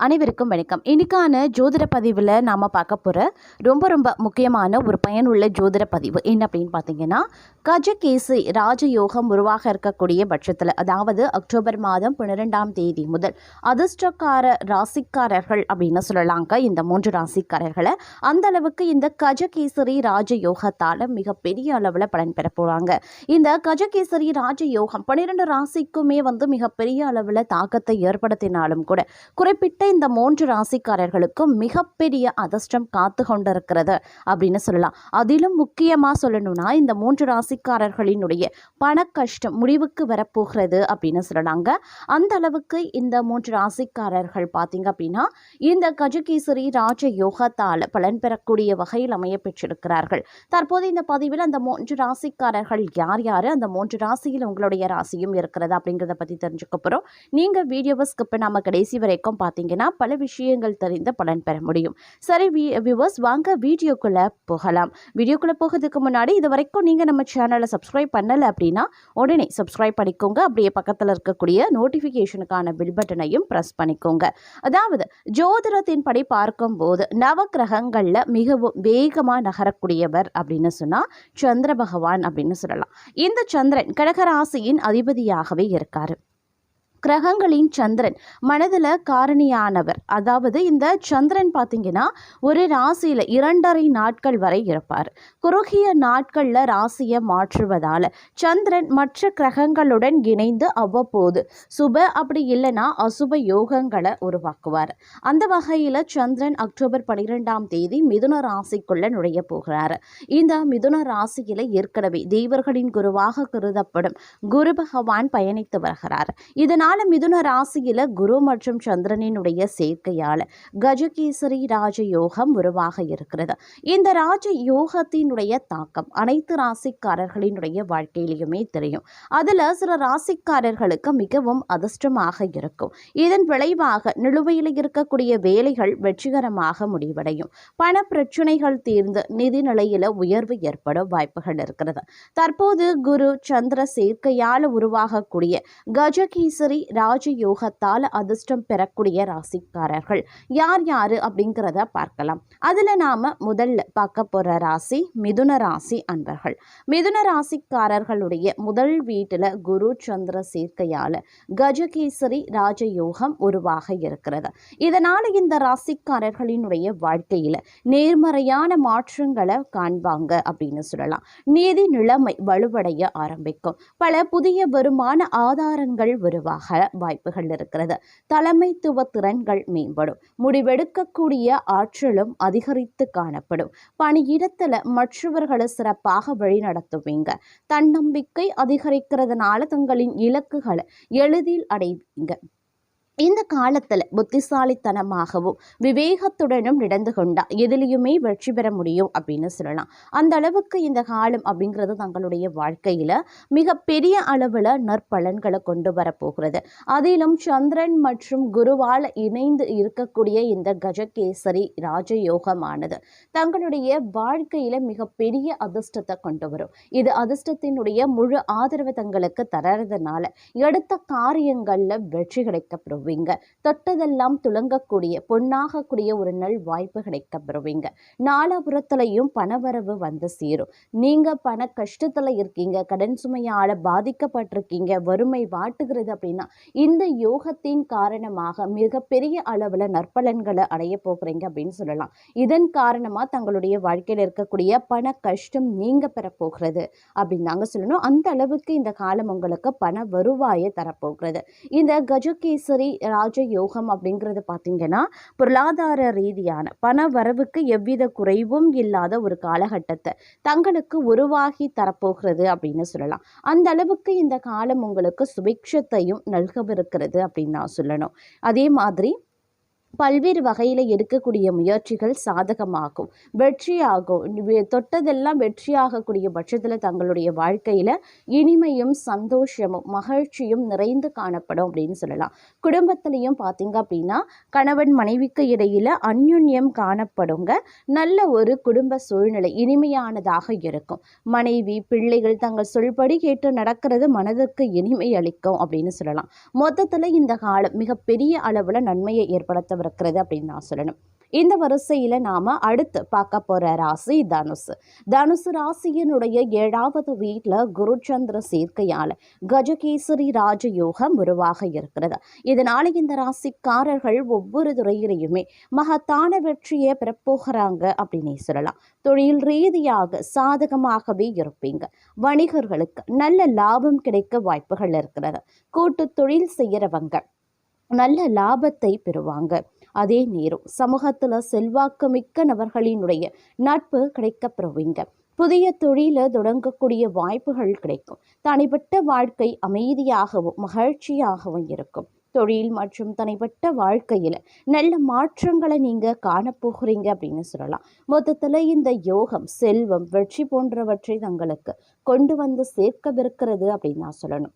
அனைவருக்கும் வணக்கம். இன்னைக்கான ஜோதிட பதிவில் நாம் பார்க்க போகிற ரொம்ப ரொம்ப முக்கியமான ஒரு பயனுள்ள ஜோதிட பதிவு என்ன அப்படின்னு பார்த்தீங்கன்னா கஜகேசி ராஜயோகம் உருவாக இருக்கக்கூடிய பட்சத்தில் அதாவது அக்டோபர் மாதம் பன்னிரெண்டாம் தேதி முதல் அதிர்ஷ்டக்கார ராசிக்காரர்கள் அப்படின்னு சொல்லலாங்க. இந்த மூன்று ராசிக்காரர்களை அந்த அளவுக்கு இந்த கஜகேசரி ராஜயோகத்தால் மிகப்பெரிய அளவில் பலன் பெற போகிறாங்க இந்த கஜகேசரி ராஜயோகம் பன்னிரெண்டு ராசிக்குமே வந்து மிகப்பெரிய அளவில் தாக்கத்தை ஏற்படுத்தினாலும் கூட குறிப்பிட்ட இந்த மூன்று ராசிக்காரர்களுக்கும் மிகப்பெரிய அதிர்ஷ்டம் காத்து கொண்டிருக்கிறது அப்படின்னு சொல்லலாம். அதிலும் முக்கியமாக சொல்லணும்னா இந்த மூன்று ராசிக்காரர்களினுடைய பண கஷ்டம் முடிவுக்கு வரப்போகிறது அப்படின்னு சொல்லலாங்க. அந்த அளவுக்கு இந்த மூன்று ராசிக்காரர்கள் பார்த்தீங்க அப்படின்னா இந்த கஜகேசரி ராஜ யோகத்தால் பலன் பெறக்கூடிய வகையில் அமைய பெற்றிருக்கிறார்கள். தற்போது இந்த பதிவில் அந்த மூன்று ராசிக்காரர்கள் யார் யார் அந்த மூன்று ராசியில் உங்களுடைய ராசியும் இருக்கிறது அப்படிங்கிறத பற்றி தெரிஞ்சுக்க போகிறோம் நீங்கள் வீடியோவை ஸ்கிப் நம்ம கடைசி வரைக்கும் பார்த்தீங்கன்னா பல விஷயங்கள் தெரிந்து பலன் பெற முடியும். சரி வியூவர்ஸ் வாங்க வீடியோக்குள்ளே போகலாம். வீடியோக்குள்ளே போகிறதுக்கு முன்னாடி இது வரைக்கும் நீங்கள் நம்ம சேனலை சப்ஸ்கிரைப் பண்ணலை அப்படின்னா உடனே சப்ஸ்கிரைப் பண்ணிக்கோங்க. அப்படியே பக்கத்தில் இருக்கக்கூடிய நோட்டிஃபிகேஷனுக்கான பில் பட்டனையும் ப்ரெஸ் பண்ணிக்கோங்க. அதாவது ஜோதிடத்தின்படி பார்க்கும்போது நவக்கிரகங்களில் மிகவும் வேகமாக நகரக்கூடியவர் அப்படின்னு சொன்னால் சந்திர பகவான் அப்படின்னு சொல்லலாம். இந்த சந்திரன் கடகராசியின் அதிபதியாகவே இருக்கார். கிரகங்களின் சந்திரன் மனதில் காரணியானவர். அதாவது இந்த சந்திரன் பார்த்தீங்கன்னா ஒரு ராசியில் இரண்டரை நாட்கள் வரை இருப்பார். குறுகிய நாட்களில் ராசியை மாற்றுவதால் சந்திரன் மற்ற கிரகங்களுடன் இணைந்து அவ்வப்போது சுப அப்படி இல்லைன்னா அசுப யோகங்களை உருவாக்குவார். அந்த வகையில் சந்திரன் அக்டோபர் பனிரெண்டாம் தேதி மிதுன ராசிக்குள்ளே நுழைய போகிறார். இந்த மிதுன ராசியில் ஏற்கனவே தேவர்களின் குருவாக கருதப்படும் குரு பகவான் பயணித்து வருகிறார். இதனால் இதனால மிதுன ராசியில குரு மற்றும் சந்திரனினுடைய சேர்க்கையால கஜகேசரி ராஜ யோகம் உருவாக இருக்கிறது. இந்த ராஜ யோகத்தினுடைய தாக்கம் அனைத்து ராசிக்காரர்களினுடைய வாழ்க்கையிலையுமே தெரியும். அதுல சில ராசிக்காரர்களுக்கு மிகவும் அதிர்ஷ்டமாக இருக்கும். இதன் விளைவாக நிலுவையில் இருக்கக்கூடிய வேலைகள் வெற்றிகரமாக முடிவடையும். பண பிரச்சனைகள் தீர்ந்து நிதி நிலையில உயர்வு ஏற்பட வாய்ப்புகள் இருக்கிறது. தற்போது குரு சந்திர சேர்க்கையால் உருவாகக்கூடிய கஜகேசரி ராஜயோகத்தால் அதிர்ஷ்டம் பெறக்கூடிய ராசிக்காரர்கள். யார் யார் அப்படிங்கிறத பார்க்கலாம். அதில் நாம் முதல்ல பார்க்க போகிற ராசி மிதுன ராசி அன்பர்கள். மிதுன ராசிக்காரர்களுடைய முதல் வீட்டில் குரு சந்திர சேர்க்கையால் கஜகேசரி ராஜயோகம் உருவாக இருக்கிறது. இதனால் இந்த ராசிக்காரர்களினுடைய வாழ்க்கையில் நேர்மறையான மாற்றங்களை காண்பாங்க அப்படின்னு சொல்லலாம். நீதி நிலைமை வலுவடைய ஆரம்பிக்கும். பல புதிய வருமான ஆதாரங்கள் உருவாக வாய்ப்புகள் இருக்கிறது. தலைமைத்துவ திறன்கள் மேம்படும். முடிவெடுக்கக்கூடிய ஆற்றலும் அதிகரித்து காணப்படும். பணியிடத்தில் மற்றவர்களை சிறப்பாக வழிநடத்துவீங்க. தன்னம்பிக்கை அதிகரிக்கிறதுனால தங்களின் இலக்குகளை எளிதில் அடைவீங்க. இந்த காலத்தில் புத்திசாலித்தனமாகவும் விவேகத்துடனும் நடந்து கொண்டா எதிலையுமே வெற்றி பெற முடியும் அப்படின்னு சொல்லலாம். அந்த அளவுக்கு இந்த காலம் அப்படிங்கிறது தங்களுடைய வாழ்க்கையில் மிகப்பெரிய அளவில் நற்பலன்களை கொண்டு வரப்போகிறது. அதிலும் சந்திரன் மற்றும் குருவால் இணைந்து இருக்கக்கூடிய இந்த கஜகேசரி ராஜயோகமானது தங்களுடைய வாழ்க்கையில் மிகப்பெரிய அதிர்ஷ்டத்தை கொண்டு வரும். இது அதிர்ஷ்டத்தினுடைய முழு ஆதரவு தங்களுக்கு தரதுனால எடுத்த காரியங்களில் வெற்றி கிடைக்கப்படும் பெறுவீங்க. தொட்டதெல்லாம் துளங்கக்கூடிய பொன்னாகக்கூடிய ஒரு நல் வாய்ப்பு கிடைக்க பெறுவீங்க. நாலாபுரத்துலையும் பணவரவு வந்து சேரும். நீங்க பண கஷ்டத்துல இருக்கீங்க கடன் சுமையால பாதிக்கப்பட்டிருக்கீங்க வறுமை வாட்டுகிறது அப்படின்னா இந்த யோகத்தின் காரணமாக மிகப்பெரிய அளவுல நற்பலன்களை அடைய போகிறீங்க அப்படின்னு சொல்லலாம். இதன் காரணமா தங்களுடைய வாழ்க்கையில் இருக்கக்கூடிய பண கஷ்டம் நீங்க பெறப்போகிறது அப்படின்னு தாங்க சொல்லணும். அந்த அளவுக்கு இந்த காலம் உங்களுக்கு பண வருவாயை தரப்போகிறது. இந்த கஜகேசரி ராஜயோகம் அப்படிங்கிறது பார்த்தீங்கன்னா பொருளாதார ரீதியான பண வரவுக்கு எவ்வித குறைவும் இல்லாத ஒரு காலகட்டத்தை தங்களுக்கு உருவாகி தரப்போகிறது அப்படின்னு சொல்லலாம். அந்த அளவுக்கு இந்த காலம் உங்களுக்கு சுபிக்ஷத்தையும் நல்கவிருக்கிறது அப்படின்னு நான் சொல்லணும். அதே மாதிரி பல்வேறு வகையில் எடுக்கக்கூடிய முயற்சிகள் சாதகமாகும். வெற்றியாகும். தொட்டதெல்லாம் வெற்றியாகக்கூடிய பட்சத்தில் தங்களுடைய வாழ்க்கையில் இனிமையும் சந்தோஷமும் மகிழ்ச்சியும் நிறைந்து காணப்படும் அப்படின்னு சொல்லலாம். குடும்பத்திலையும் பார்த்தீங்க அப்படின்னா கணவன் மனைவிக்கு இடையில் அந்யுன்யம் காணப்படுங்க. நல்ல ஒரு குடும்ப சூழ்நிலை இனிமையானதாக இருக்கும். மனைவி பிள்ளைகள் தங்கள் சொல்படி கேட்டு நடக்கிறது மனதுக்கு இனிமை அளிக்கும் அப்படின்னு சொல்லலாம். மொத்தத்தில் இந்த காலம் மிகப்பெரிய அளவில் நன்மையை ஏற்படுத்த இருக்கிறது அப்படின்னு நான் சொல்லணும். இந்த வரிசையில் நாம் அடுத்து பார்க்க போகிற ராசி தனுசு. தனுசு ராசியினுடைய ஏழாவது வீட்டில் குருச்சந்திர சேர்க்கையால் கஜகேசரி ராஜயோகம் உருவாக இருக்கிறது. இதனால் இந்த ராசிக்காரர்கள் ஒவ்வொரு துறையிலையுமே மகத்தான வெற்றியை பெறப்போகிறாங்க அப்படின்னே சொல்லலாம். தொழில் ரீதியாக சாதகமாகவே இருப்பீங்க. வணிகர்களுக்கு நல்ல லாபம் கிடைக்க வாய்ப்புகள் இருக்கிறது. கூட்டு தொழில் செய்கிறவங்க நல்ல லாபத்தை பெறுவாங்க. அதே நேரம் சமூகத்தில் செல்வாக்கு மிக்க நபர்களினுடைய நட்பு கிடைக்கப்பெறுவீங்க. புதிய தொழிலை தொடங்கக்கூடிய வாய்ப்புகள் கிடைக்கும். தனிப்பட்ட வாழ்க்கை அமைதியாகவும் மகிழ்ச்சியாகவும் இருக்கும். தொழில் மற்றும் தனிப்பட்ட வாழ்க்கையில் நல்ல மாற்றங்களை நீங்கள் காணப்போகிறீங்க அப்படின்னு சொல்லலாம். மொத்தத்தில் இந்த யோகம் செல்வம் வெற்றி போன்றவற்றை தங்களுக்கு கொண்டு வந்து சேர்க்கவிருக்கிறது அப்படின்னு நான் சொல்லணும்.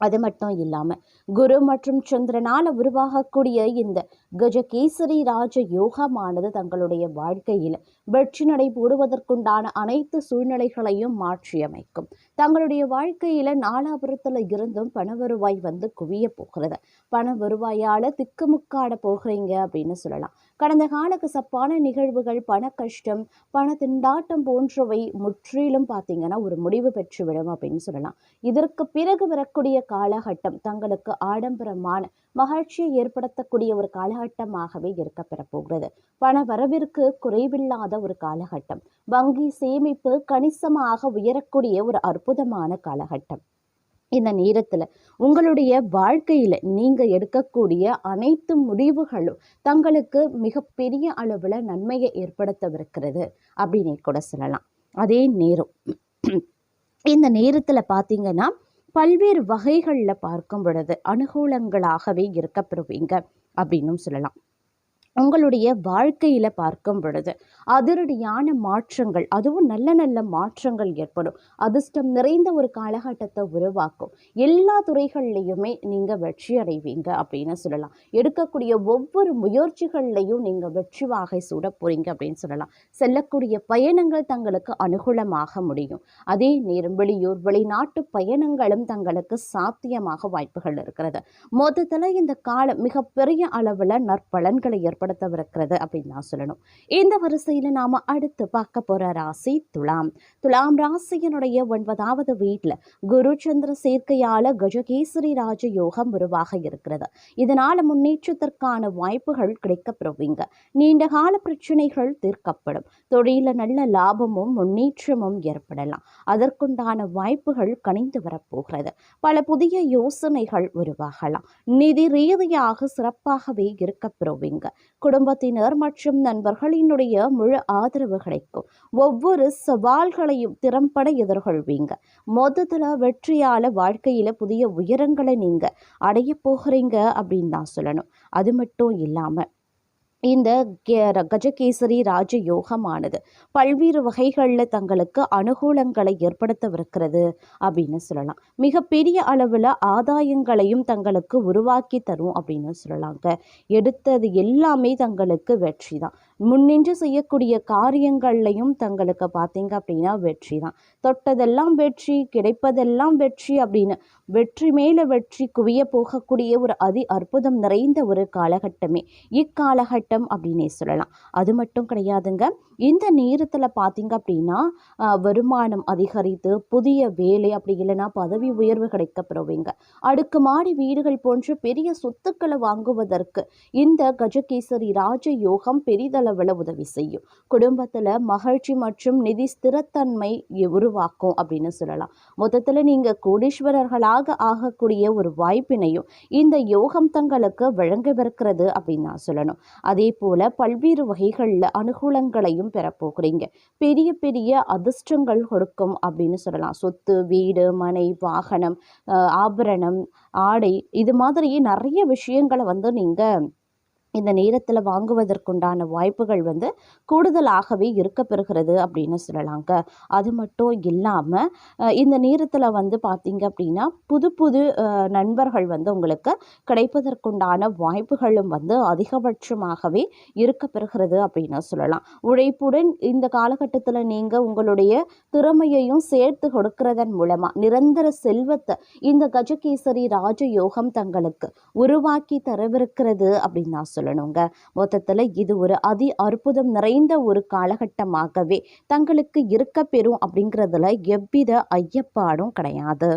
அது மட்டும் இல்லாமல் குரு மற்றும் சந்திரனால் உருவாகக்கூடிய இந்த கஜகேசரி ராஜ யோகமானது தங்களுடைய வாழ்க்கையில் வெற்றி நடை போடுவதற்குண்டான அனைத்து சூழ்நிலைகளையும் மாற்றியமைக்கும். தங்களுடைய வாழ்க்கையில் நாலாபுரத்தில் இருந்தும் பண வருவாய் வந்து குவிய போகிறது. பண வருவாயால் திக்குமுக்காட போகிறீங்க அப்படின்னு சொல்லலாம். கடந்த கால கசப்பான நிகழ்வுகள் பண கஷ்டம் பண திண்டாட்டம் போன்றவை முற்றிலும் பார்த்தீங்கன்னா ஒரு முடிவு பெற்றுவிடும் அப்படின்னு சொல்லலாம். இதற்கு பிறகு வரக்கூடிய காலகட்டம் தங்களுக்கு ஆடம்பரமான மகிழ்ச்சியை ஏற்படுத்தக்கூடிய ஒரு காலகட்டமாகவே இருக்க பெறப்போகிறது. பண வரவிற்கு குறைவில்லாத ஒரு காலகட்டம். வங்கி சேமிப்பு கணிசமாக உயரக்கூடிய ஒரு அற்புதமான காலகட்டம். இந்த நேரத்தில் உங்களுடைய வாழ்க்கையில் நீங்கள் எடுக்கக்கூடிய அனைத்து முடிவுகளும் தங்களுக்கு மிகப்பெரிய அளவில் நன்மையை ஏற்படுத்தவிருக்கிறது அப்படின்னு கூட சொல்லலாம். அதே நேரம் இந்த நேரத்தில் பார்த்தீங்கன்னா பல்வேறு வகைகளில் பார்க்கும் பொழுது அனுகூலங்களாகவே இருக்கப்பெறுவீங்க அப்படின்னும் சொல்லலாம். உங்களுடைய வாழ்க்கையில் பார்க்கும் பொழுது அதிரடியான மாற்றங்கள் அதுவும் நல்ல நல்ல மாற்றங்கள் ஏற்படும். அதிர்ஷ்டம் நிறைந்த ஒரு காலகட்டத்தை உருவாக்கும். எல்லா துறைகள்லையுமே நீங்கள் வெற்றி அடைவீங்க அப்படின்னு சொல்லலாம். எடுக்கக்கூடிய ஒவ்வொரு முயற்சிகள்லையும் நீங்கள் வெற்றி வாகை சூட போறீங்க அப்படின்னு சொல்லலாம். செல்லக்கூடிய பயணங்கள் தங்களுக்கு அனுகூலமாக முடியும். அதே நேரம் வெளியூர் வெளிநாட்டு பயணங்களும் தங்களுக்கு சாத்தியமாக வாய்ப்புகள் இருக்கிறது. மொத்தத்தில் இந்த காலம் மிகப்பெரிய அளவில் நற்பலன்களை ஏற்படும் ஏற்படுத்தவிருக்கிறது அப்படின்னு தான் சொல்லணும். இந்த வரிசையில் நாம் அடுத்து பார்க்க போகிற ராசி துலாம். துலாம் ராசியினுடைய ஒன்பதாவது வீட்டில் குரு சந்திர சேர்க்கையால் கஜகேசரி ராஜ யோகம் உருவாக இருக்கிறது. இதனால் முன்னேற்றத்திற்கான வாய்ப்புகள் கிடைக்கப்பெறுவீங்க. நீண்ட கால பிரச்சனைகள் தீர்க்கப்படும். தொழிலில் நல்ல லாபமும் முன்னேற்றமும் ஏற்படலாம். அதற்குண்டான வாய்ப்புகள் கணிந்து வரப்போகிறது. பல புதிய யோசனைகள் உருவாகலாம். நிதி ரீதியாக சிறப்பாகவே இருக்கப்பெறுவீங்க. குடும்பத்தினர் மற்றும் நண்பர்களினுடைய முழு ஆதரவு கிடைக்கும். ஒவ்வொரு சவால்களையும் திறம்பட எதிர்கொள்வீங்க. மொத்தத்தில் வெற்றியால வாழ்க்கையில புதிய உயரங்களை நீங்க அடைய போகிறீங்க அப்படின்னு நான் சொல்லணும். அது மட்டும் இல்லாமல் இந்த கஜகேசரி ராஜ யோகமானது பல்வேறு வகைகளில் தங்களுக்கு அனுகூலங்களை ஏற்படுத்தவிருக்கிறது அப்படின்னு சொல்லலாம். மிகப்பெரிய அளவில் ஆதாயங்களையும் தங்களுக்கு உருவாக்கி தரும் அப்படின்னு சொல்லலாங்க. எடுத்தது எல்லாமே தங்களுக்கு வெற்றி தான் முன்னின்று செய்யக்கூடிய காரியங்கள்லையும் தங்களுக்கு பார்த்தீங்க அப்படின்னா வெற்றி தான். தொட்டதெல்லாம் வெற்றி கிடைப்பதெல்லாம் வெற்றி அப்படின்னு வெற்றி மேலே வெற்றி குவிய போகக்கூடிய ஒரு அதி அற்புதம் நிறைந்த ஒரு காலகட்டமே. இக்காலகட்டம் அப்படின்னே சொல்லலாம். அது மட்டும் கிடையாதுங்க. இந்த நேரத்தில் பார்த்தீங்க அப்படின்னா வருமானம் அதிகரித்து புதிய வேலை அப்படி இல்லைன்னா பதவி உயர்வு கிடைக்கப்பெறுவீங்க. அடுக்குமாடி வீடுகள் போன்ற பெரிய சொத்துக்களை வாங்குவதற்கு இந்த கஜகேசரி ராஜ யோகம் அளவில் உதவி செய்யும். குடும்பத்தில் மகிழ்ச்சி மற்றும் நிதி ஸ்திரத்தன்மை உருவாக்கும் அப்படின்னு சொல்லலாம். மொத்தத்தில் நீங்கள் கோடீஸ்வரர்களாக ஆகக்கூடிய ஒரு வாய்ப்பினையும் இந்த யோகம் தங்களுக்கு வழங்கவிருக்கிறது அப்படின்னு நான் சொல்லணும். அதே போல் பல்வேறு வகைகளில் அனுகூலங்களையும் பெறப்போகிறீங்க. பெரிய பெரிய அதிர்ஷ்டங்கள் கொடுக்கும் அப்படின்னு சொல்லலாம். சொத்து வீடு மனை வாகனம் ஆபரணம் ஆடை இது மாதிரி நிறைய விஷயங்களை வந்து நீங்கள் இந்த நேரத்தில் வாங்குவதற்குண்டான வாய்ப்புகள் வந்து கூடுதலாகவே இருக்க பெறுகிறது அப்படின்னு சொல்லலாங்க. அது மட்டும் இல்லாமல் இந்த நேரத்தில் வந்து பார்த்திங்க அப்படின்னா புது புது நண்பர்கள் வந்து உங்களுக்கு கிடைப்பதற்குண்டான வாய்ப்புகளும் வந்து அதிகபட்சமாகவே இருக்க பெறுகிறது அப்படின்னு சொல்லலாம். உழைப்புடன் இந்த காலகட்டத்தில் நீங்கள் உங்களுடைய திறமையையும் சேர்த்து கொடுக்கறதன் மூலமாக நிரந்தர செல்வத்தை இந்த கஜகேசரி ராஜயோகம் தங்களுக்கு உருவாக்கி தரவிருக்கிறது அப்படின்னு நான் சொல்லலாம் சொல்லணுங்க. மொத்தத்தில் இது ஒரு அதி அற்புதம் நிறைந்த ஒரு காலகட்டமாகவே தங்களுக்கு இருக்க பெறும் அப்படிங்கிறதுல எவ்வித ஐயப்பாடும் கிடையாது.